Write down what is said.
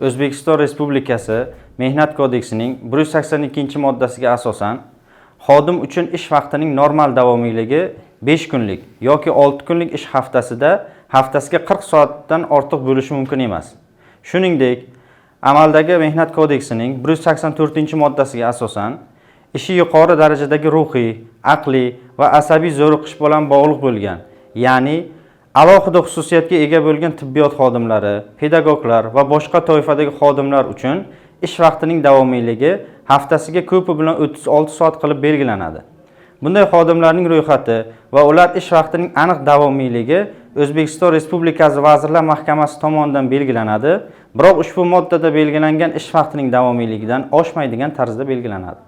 o'zbekiston respublikasi mehnat kodeksining bir yuz sakson ikkinchi moddasiga asosan xodim uchun ish vaqtining normal davomiyligi besh kunlik yoki olti kunlik ish haftasida haftasiga qirq soatdan ortiq bo'lishi mumkin emas. Shuningdek amaldagi mehnat kodeksining bir yuz sakson to'rtinchi moddasiga asosan ishi yuqori darajadagi ruhiy aqliy va asabiy zo'riqish bilan bog'liq bo'lgan ya'ni alohida xususiyatga ega bo'lgan tibbiyot xodimlari pedagoglar va boshqa toifadagi xodimlar uchun ish vaqtining davomiyligi haftasiga ko'pi bilan o'ttiz olti soat qilib belgilanadi. Bunday xodimlarning ro'yxati va ular ish vaqtining aniq davomiyligi o'zbekiston respublikasi vazirlar mahkamasi tomonidan belgilanadi biroq ushbu moddada belgilangan ish vaqtining davomiyligidan oshmaydigan tarzda belgilanadi.